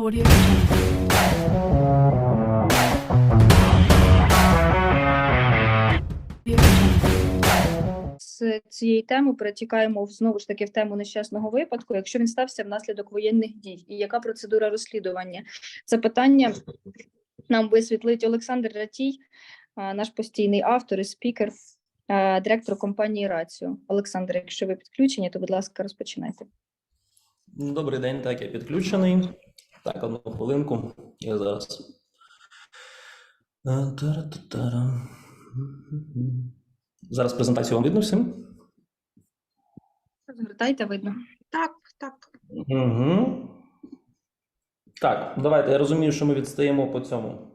Audio з цієї теми перетікаємо в- знову ж таки в тему нещасного випадку, якщо він стався внаслідок воєнних дій, і яка процедура розслідування? Це питання нам висвітлить Олександр Ратій, наш постійний автор і спікер, директор компанії Раціо. Олександр, якщо ви підключені, то будь ласка, розпочинайте. Добрий день, так, я підключений. Так, одну хвилинку. Я зараз. Е. Зараз презентацію вам видно всім? Звертайте, видно. Так, так. Угу. Так, давайте. Я розумію, що ми відстаємо по цьому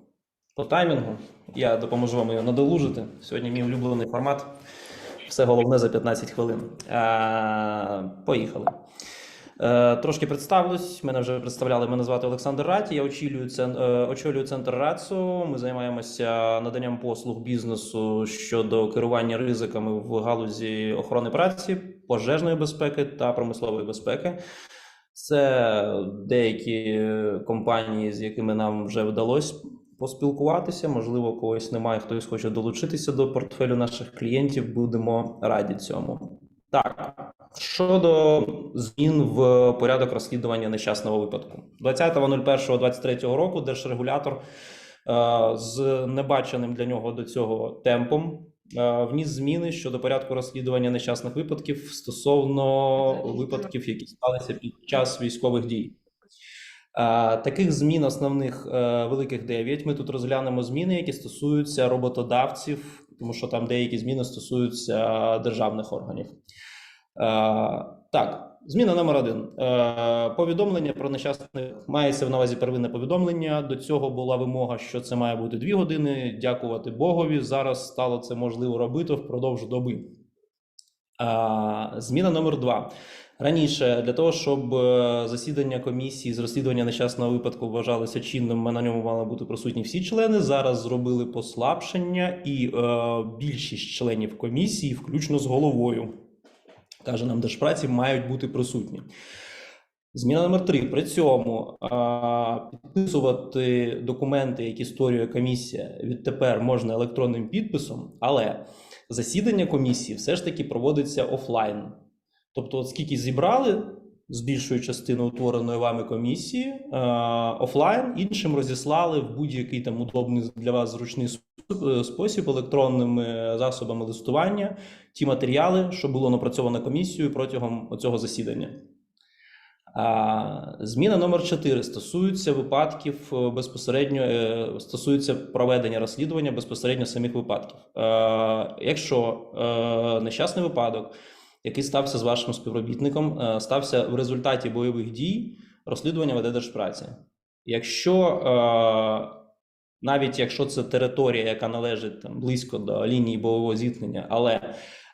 по таймінгу. Я допоможу вам його надолужити. Сьогодні мій улюблений формат. Все головне за 15 хвилин. А, поїхали. Е, трошки представлюсь. Мене вже представляли. Мене звати Олександр Раті. Я очолюю, цен, е, очолюю центр РАЦУ. Ми займаємося наданням послуг бізнесу щодо керування ризиками в галузі охорони праці, пожежної безпеки та промислової безпеки. Це деякі компанії, з якими нам вже вдалося поспілкуватися. Можливо, когось немає, хтось хоче долучитися до портфелю наших клієнтів. Будемо раді цьому. Так, щодо змін в порядок розслідування нещасного випадку, 20.01.23 року держрегулятор е, з небаченим для нього до цього темпом е, вніс зміни щодо порядку розслідування нещасних випадків стосовно випадків, які сталися під час військових дій. Е, Таких змін основних великих 9. Ми тут розглянемо зміни, які стосуються роботодавців, тому що там деякі зміни стосуються державних органів. Е, Так, зміна номер один. Е, Повідомлення про нещасних мається в увазі первинне повідомлення. До цього була вимога, що це має бути 2 години. Дякувати Богові. Зараз стало це можливо робити впродовж доби. А, Зміна номер два. Раніше для того, щоб е, засідання комісії з розслідування нещасного випадку вважалося чинним, на ньому мали бути присутні всі члени. Зараз зробили послабшення, і е, більшість членів комісії, включно з головою, каже нам Держпраці, мають бути присутні. Зміна номер три. При цьому підписувати документи, які створює комісія, відтепер можна електронним підписом, але засідання комісії все ж таки проводиться офлайн. Тобто, от скільки зібрали з більшою частиною утвореної вами комісії, е, офлайн іншим розіслали в будь-який там удобний для вас зручний е, спосіб електронними засобами листування ті матеріали, що було напрацьовано комісією протягом цього засідання. Зміна номер 4 стосується випадків е, безпосередньо стосується проведення розслідування безпосередньо самих випадків. Якщо нещасний випадок, який стався з вашим співробітником, е, стався в результаті бойових дій, розслідування веде Держпраця. Якщо е, навіть якщо це територія, яка належить там близько до лінії бойового зіткнення, але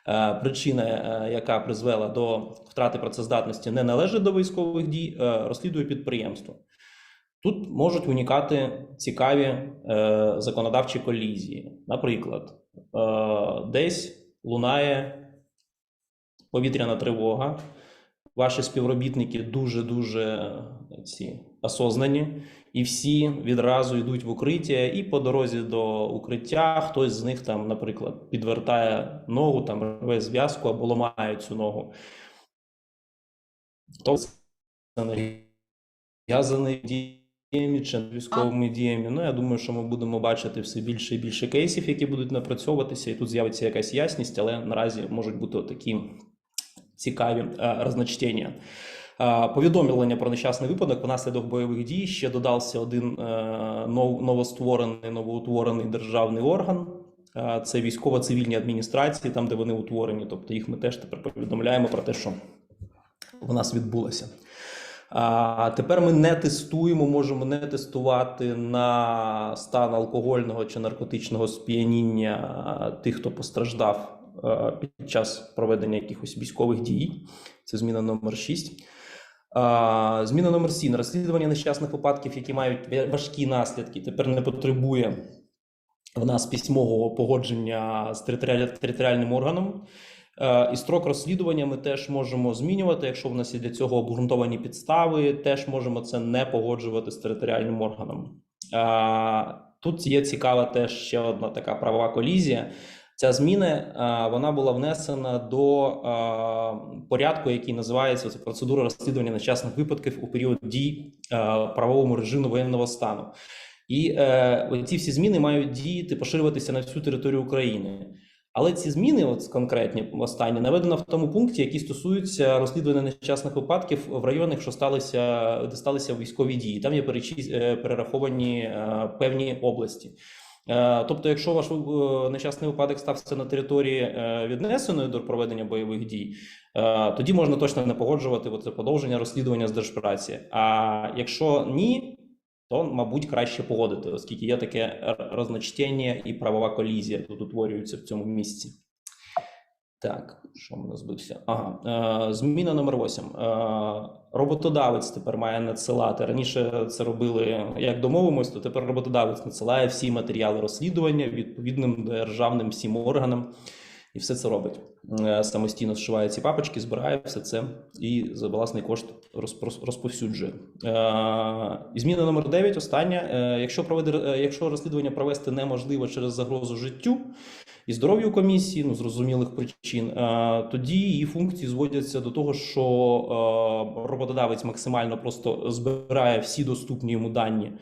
е, причина, яка призвела до втрати працездатності, не належить до військових дій, розслідує підприємство. Тут можуть виникати цікаві е, законодавчі колізії. Наприклад, е, десь лунає повітряна тривога, ваші співробітники дуже дуже ці осознані, і всі відразу йдуть в укриття, і по дорозі до укриття хтось з них там, наприклад, підвертає ногу, там рве зв'язку або ламає цю ногу. То це не зв'язаний діями чи військовими діями. Ну, я думаю, що ми будемо бачити все більше і більше кейсів, які будуть напрацьовуватися, і тут з'явиться якась ясність, але наразі можуть бути такі цікаві е, розночтення. Е, Повідомлення про нещасний випадок внаслідок бойових дій ще додався один е, нов- новостворений, новоутворений державний орган. Це військово-цивільні адміністрації, там де вони утворені. Тобто їх ми теж тепер повідомляємо про те, що в нас відбулося. А тепер ми не тестуємо, можемо не тестувати на стан алкогольного чи наркотичного сп'яніння тих, хто постраждав під час проведення якихось військових дій. Це зміна номер 6. Зміна номер 7. Розслідування нещасних випадків, які мають важкі наслідки, тепер не потребує в нас письмового погодження з територіальним органом. Е, І строк розслідування ми теж можемо змінювати, якщо в нас є для цього обґрунтовані підстави, теж можемо це не погоджувати з територіальним органом. Е, Тут є цікава теж ще одна така правова колізія. Ця зміна е, вона була внесена до е, порядку, який називається це процедура розслідування нещасних випадків у період дій е, правовому режиму воєнного стану. І е, ці всі зміни мають діяти, поширюватися на всю територію України. Але ці зміни, от конкретні останні, наведено в тому пункті, які стосуються розслідування нещасних випадків в районах, що сталися, де сталися військові дії. Там є перераховані е, певні області. Е, Тобто, якщо ваш е, нещасний випадок стався на території е, віднесеної до проведення бойових дій, тоді можна точно не погоджувати це продовження розслідування з держпраці. А якщо ні, то, мабуть, краще погодити, оскільки є таке розночтення і правова колізія тут утворюється в цьому місці. Так, що в мене збився? Ага, е, зміна номер 8. Е, роботодавець тепер має надсилати. Раніше це робили як домовимось, то тепер роботодавець надсилає всі матеріали розслідування відповідним державним всім органам. І все це робить. Е, Самостійно зшиває ці папочки, збирає все це і за власний кошт розповсюджує. І зміна номер 9, остання. Якщо, проведе, якщо розслідування провести неможливо через загрозу життю і здоров'ю комісії, ну зрозумілих причин, е, тоді її функції зводяться до того, що е, роботодавець максимально просто збирає всі доступні йому дані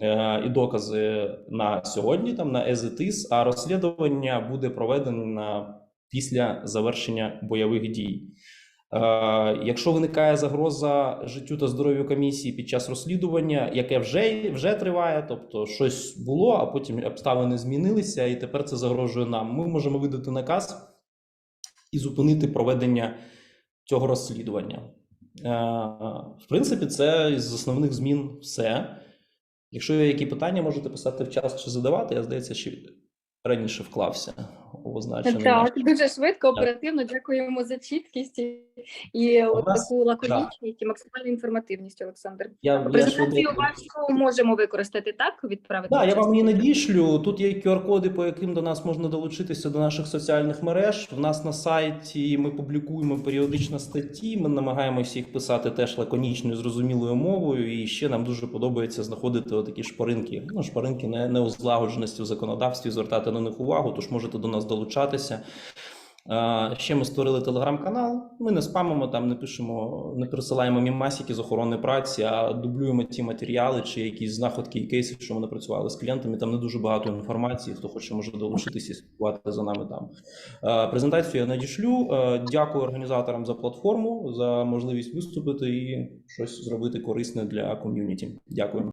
е, і докази на сьогодні, там на ЕЗТИС, а розслідування буде проведено після завершення бойових дій. Е, Якщо виникає загроза життю та здоров'ю комісії під час розслідування, яке вже, вже триває, тобто щось було, а потім обставини змінилися, і тепер це загрожує нам. Ми можемо видати наказ і зупинити проведення цього розслідування. Е, В принципі, це із основних змін все. Якщо є які питання, можете писати в час чи задавати. Я здається, що раніше вклався у означений. Так, дуже швидко, оперативно. Дякуємо за чіткість і, от нас- таку лаконічність і максимальну інформативність, Олександр. Я, я Презентацію швиденько- вашу можемо використати так, відправити. Да, я вам її надішлю. Тут є QR-коди, по яким до нас можна долучитися до наших соціальних мереж. В нас на сайті ми публікуємо періодично статті. Ми намагаємося їх писати теж лаконічною, зрозумілою мовою. І ще нам дуже подобається знаходити отакі шпаринки. Ну, шпаринки не, не узлагодженості в законодавстві, звертати на них увагу. Тож можете до нас долучатися. Ще ми створили телеграм-канал. Ми не спамимо там, не пишемо, не присилаємо мімасики з охорони праці, а дублюємо ті матеріали чи якісь знаходки і кейси, що ми напрацювали з клієнтами. Там не дуже багато інформації. Хто хоче, може долучитися і слідкувати за нами там. Презентацію я надішлю. Дякую організаторам за платформу, за можливість виступити і щось зробити корисне для ком'юніті. Дякую.